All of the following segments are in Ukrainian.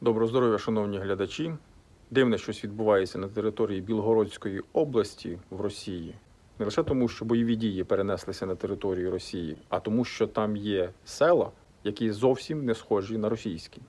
Доброго здоров'я, шановні глядачі. Дивне щось відбувається на території Білгородської області в Росії. Не лише тому, що бойові дії перенеслися на територію Росії, а тому, що там є села, які зовсім не схожі на російські.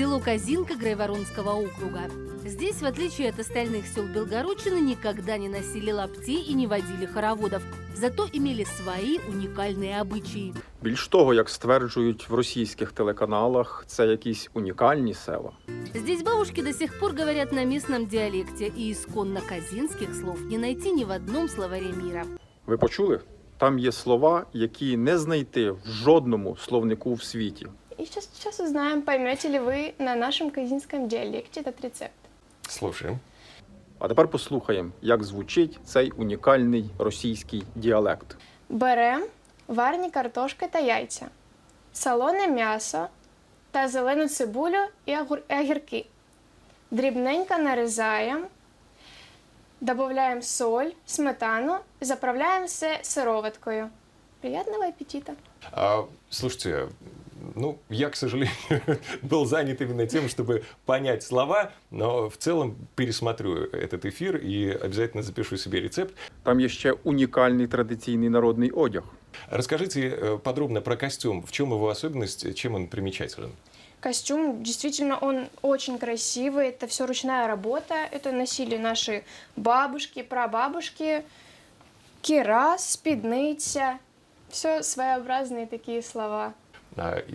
Село Казинка Грайворонского округа. Здесь, в отличие от остальных сел Белгородчины, никогда не носили лаптей и не водили хороводов, зато имели свои уникальные обычаи. Більш того, як стверджують в російських телеканалах, це якісь унікальні села. Здесь бабушки до сих пор говорят на местном диалекте, и исконно казинских слов не найти ни в одном словаре мира. Ви почули? Там є слова, які не знайти в жодному словнику в світі. И сейчас, сейчас узнаем, поймете ли вы на нашем казинском диалекте этот рецепт. Слушаем. А тепер послухаємо, як звучить цей унікальний російський діалект. Берем варні картошки та яйця, солоне м'ясо та зелену цибулю і огур- і огірки. Дрібненько нарізаємо, додаємо соль, сметану, заправляємо все сироваткою. Приятного аппетита! А, слушайте, ну, я, к сожалению, был занят именно тем, чтобы понять слова, но в целом пересмотрю этот эфир и обязательно запишу себе рецепт. Там є ще унікальний традиційний народний одяг. Расскажите э, подробно про костюм. В чем его особенность, чем он примечателен? Костюм, действительно, он очень красивый. Это все ручная работа. Это носили наши бабушки, прабабушки. Кирас, спидныця. Все своеобразные такие слова.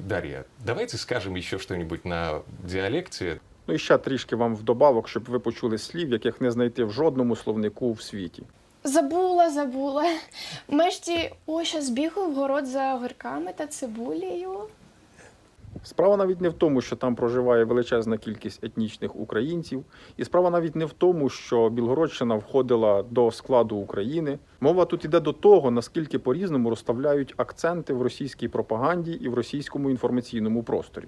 Дарья, давайте скажемо ще що-небудь на діалекті. Ну і ще трішки вам вдобавок, щоб ви почули слів, яких не знайти в жодному словнику в світі. Забула, забула. Мешті, о, щас бігаю в город за огірками та цибулею. Справа навіть не в тому, що там проживає величезна кількість етнічних українців, і справа навіть не в тому, що Білгородщина входила до складу України. Мова тут іде до того, наскільки по-різному розставляють акценти в російській пропаганді і в російському інформаційному просторі.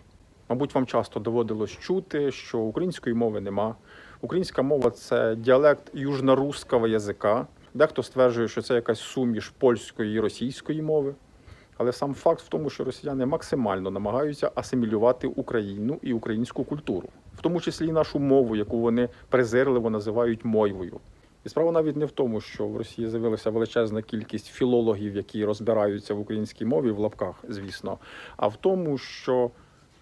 Мабуть, вам часто доводилось чути, що української мови нема. Українська мова це діалект южноруського язика. Дехто стверджує, що це якась суміш польської і російської мови. Але сам факт в тому, що росіяни максимально намагаються асимілювати Україну і українську культуру, в тому числі і нашу мову, яку вони презирливо називають мойвою. І справа навіть не в тому, що в Росії з'явилася величезна кількість філологів, які розбираються в українській мові в лапках, звісно, а в тому, що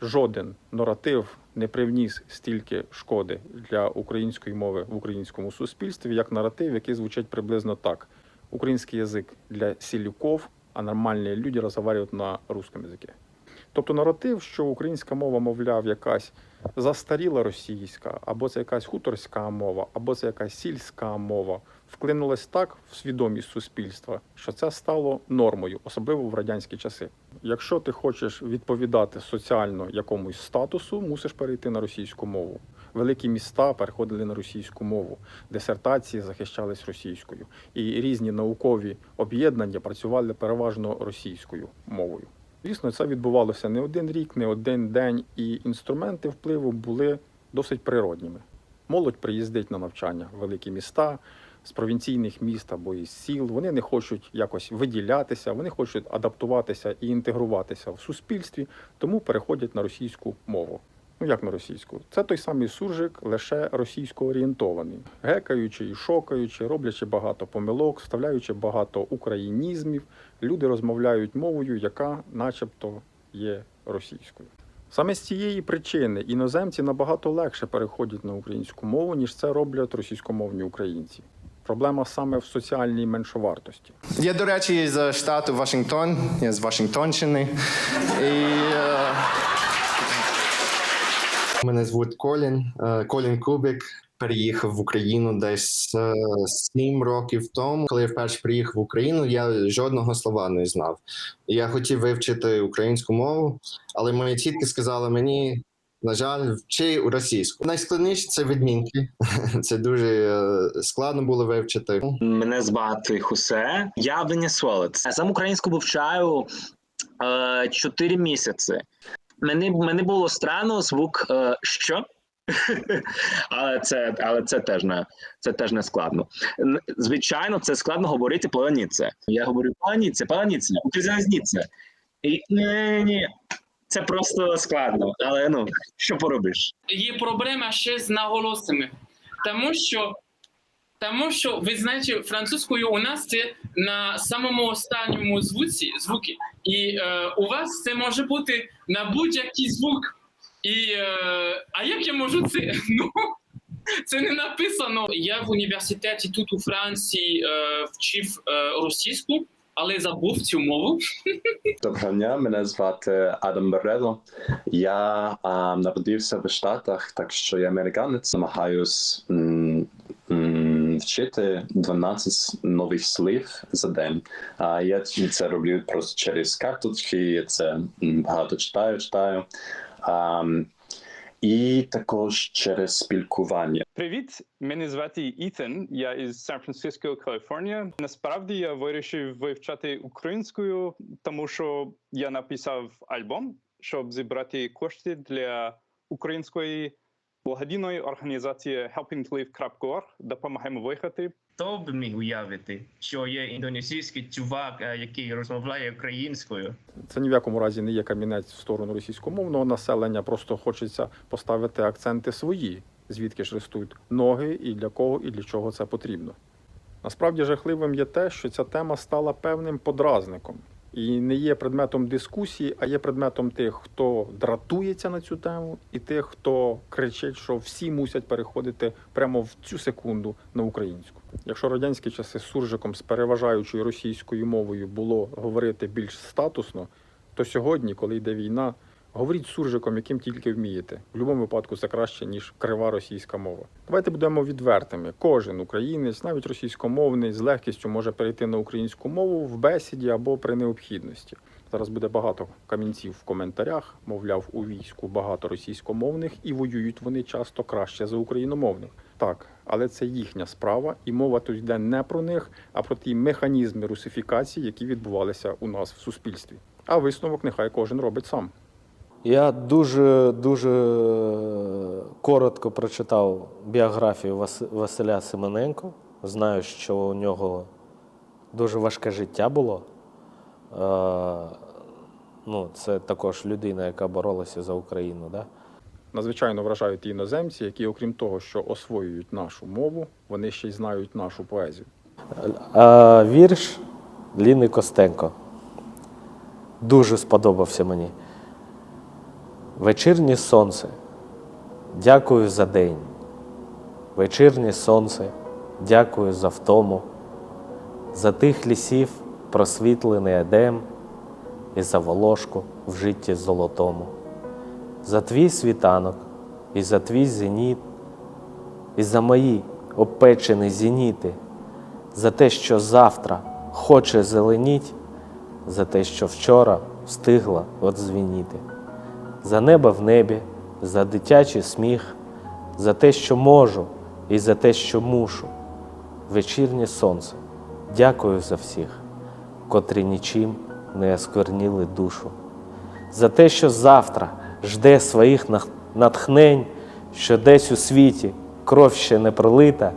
жоден наратив не привніс стільки шкоди для української мови в українському суспільстві, як наратив, який звучить приблизно так: український язик для сілюков, а нормальні люди розмовляють на русском язикі. Тобто наратив, що українська мова, мовляв, якась застаріла російська, або це якась хуторська мова, або це якась сільська мова, вклинулась так в свідомість суспільства, що це стало нормою, особливо в радянські часи. Якщо ти хочеш відповідати соціально якомусь статусу, мусиш перейти на російську мову. Великі міста переходили на російську мову, дисертації захищались російською, і різні наукові об'єднання працювали переважно російською мовою. Звісно, це відбувалося не один рік, не один день, і інструменти впливу були досить природніми. Молодь приїздить на навчання в великі міста з провінційних міст або із сіл. Вони не хочуть якось виділятися, вони хочуть адаптуватися і інтегруватися в суспільстві, тому переходять на російську мову. Ну як на російську? Це той самий суржик, лише російсько орієнтований, гекаючи і шокаючи, роблячи багато помилок, вставляючи багато українізмів, люди розмовляють мовою, яка, начебто, є російською. Саме з цієї причини іноземці набагато легше переходять на українську мову, ніж це роблять російськомовні українці. Проблема саме в соціальній меншовартості. Я, до речі, з штату Вашингтон, я з Вашингтонщини. І, е, мене звуть Колін, е, Колін Кубик. Переїхав в Україну десь е, сім років тому. Коли я вперше приїхав в Україну, я жодного слова не знав. Я хотів вивчити українську мову, але мої тітки сказали мені. На жаль, вчи російську. Найскладніше це відмінки. Це дуже е, складно було вивчити. Мене звати Хусе. Я Венесуелець. Сам українську вивчаю 4 місяці. Мені, мені було странно звук е, що. але це, але це теж не це теж не складно. Звичайно, це складно говорити полоніце. Я говорю полоніце, полоніце, укрзалізніце. І ні, ні. Це просто складно, але ну що поробиш? є проблема ще з наголосами, тому що, тому що ви знаєте, французькою у нас це на самому останньому звуці, звуки, і е, у вас це може бути на будь-який звук. І, е, а як я можу це? Ну, це не написано. Я в університеті тут у Франції е, вчив е, російську, але забув цю мову. Доброго дня, мене звати Адам Бередо. Я а, народився в Штатах, так що я американець. Намагаюсь вчити 12 нових слів за день. А я це роблю просто через карточки. Я це багато читаю, читаю. А, і також через спілкування. Привіт, мене звати Ітан. Я із Сан-Франциско, Каліфорнія. Насправді я вирішив вивчати українською, тому що я написав альбом, щоб зібрати кошти для української благодійної організації helpinglive.org. Допомагаємо виїхати. Хто б міг уявити, що є індонезійський чувак, е, який розмовляє українською? Це ні в якому разі не є камінець в сторону російськомовного населення. Просто хочеться поставити акценти свої, звідки ж ростуть ноги, і для кого, і для чого це потрібно. Насправді жахливим є те, що ця тема стала певним подразником і не є предметом дискусії, а є предметом тих, хто дратується на цю тему, і тих, хто кричить, що всі мусять переходити прямо в цю секунду на українську. Якщо радянські часи з суржиком з переважаючою російською мовою було говорити більш статусно, то сьогодні, коли йде війна, говоріть суржиком, яким тільки вмієте. В будь-якому випадку це краще, ніж крива російська мова. Давайте будемо відвертими. Кожен українець, навіть російськомовний, з легкістю може перейти на українську мову в бесіді або при необхідності. Зараз буде багато камінців в коментарях. Мовляв, у війську багато російськомовних і воюють вони часто краще за україномовних. Так, але це їхня справа, і мова тут йде не про них, а про ті механізми русифікації, які відбувалися у нас в суспільстві. А висновок нехай кожен робить сам. Я дуже дуже коротко прочитав біографію Вас- Василя Семененко. Знаю, що у нього дуже важке життя було. Е, ну, це також людина, яка боролася за Україну. Да? Надзвичайно вражають іноземці, які, окрім того, що освоюють нашу мову, вони ще й знають нашу поезію. А вірш Ліни Костенко. Дуже сподобався мені. Вечірнє сонце. Дякую за день. Вечірнє сонце. Дякую за втому. За тих лісів просвітлений едем і за волошку в житті золотому. За твій світанок і за твій зеніт, і за мої обпечені зеніти за те, що завтра хоче зеленіть, за те, що вчора встигла одзвініти, за небо в небі, за дитячий сміх, за те, що можу, і за те, що мушу. Вечірнє сонце, дякую за всіх, котрі нічим не оскверніли душу, за те, що завтра жде своїх натхнень, що десь у світі кров ще не пролита,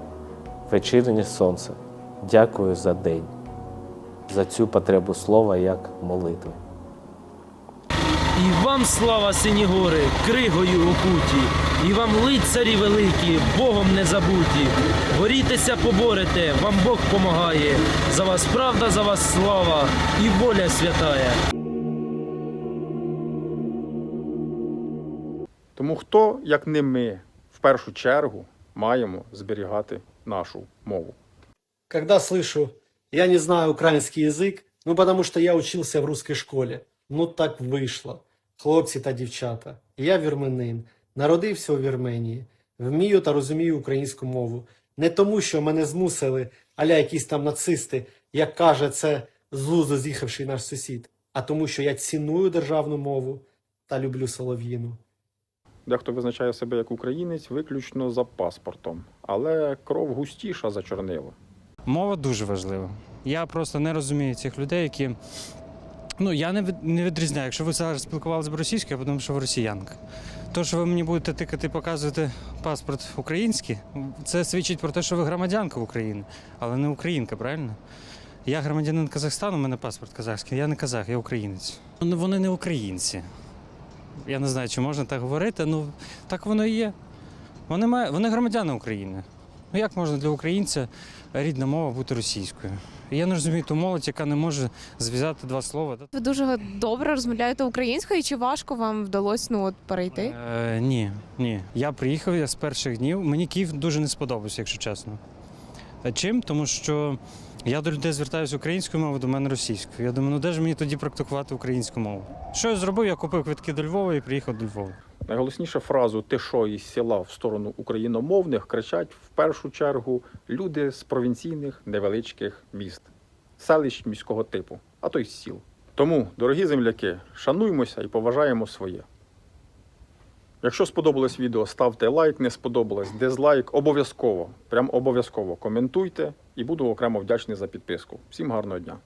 вечірнє сонце. Дякую за день, за цю потребу слова як молитви. І вам слава сині гори, кригою окуті, і вам лицарі великі, Богом не забуті. Борітеся, поборете, вам Бог помагає. За вас правда, за вас слава і воля святая. Тому хто, як не ми, в першу чергу маємо зберігати нашу мову. когда слышу, я не знаю украинский язык, ну потому что я учился в русской школі. Ну так вийшло. Хлопці та дівчата. Я вірменин, народився у Вірменії, вмію та розумію українську мову. Не тому, що мене змусили, аля якісь там нацисти, як каже це з лузу з'їхавший наш сусід, а тому, що я ціную державну мову та люблю солов'їну. Дехто визначає себе як українець виключно за паспортом, але кров густіша за чорнило. Мова дуже важлива. Я просто не розумію цих людей, які. Ну, я не, не відрізняю. Якщо ви зараз спілкувалися б російською, я подумав, що ви росіянка. То, що ви мені будете тикати, показувати паспорт український, це свідчить про те, що ви громадянка України, але не українка, правильно? Я громадянин Казахстану, у мене паспорт казахський. Я не казах, я українець. Ну, Вони не українці. Я не знаю, чи можна так говорити, ну так воно і є. Вони, має, вони громадяни України. Ну як можна для українця рідна мова бути російською? І я не розумію ту молодь, яка не може зв'язати два слова. Ви дуже добре розмовляєте українською, чи важко вам вдалося ну, от, перейти? Е, ні, ні. Я приїхав я з перших днів. Мені Київ дуже не сподобався, якщо чесно. Е, Чим? Тому що я до людей звертаюся українською мовою, до мене російською. Я думаю, ну де ж мені тоді практикувати українську мову? Що я зробив? Я купив квитки до Львова і приїхав до Львова. Найголосніше фразу Ти що із села в сторону україномовних кричать в першу чергу люди з провінційних невеличких міст, селищ міського типу, а то й з сіл. Тому, дорогі земляки, шануймося і поважаємо своє. Якщо сподобалось відео, ставте лайк, не сподобалось дизлайк. Обов'язково, прям обов'язково коментуйте і буду окремо вдячний за підписку. Всім гарного дня!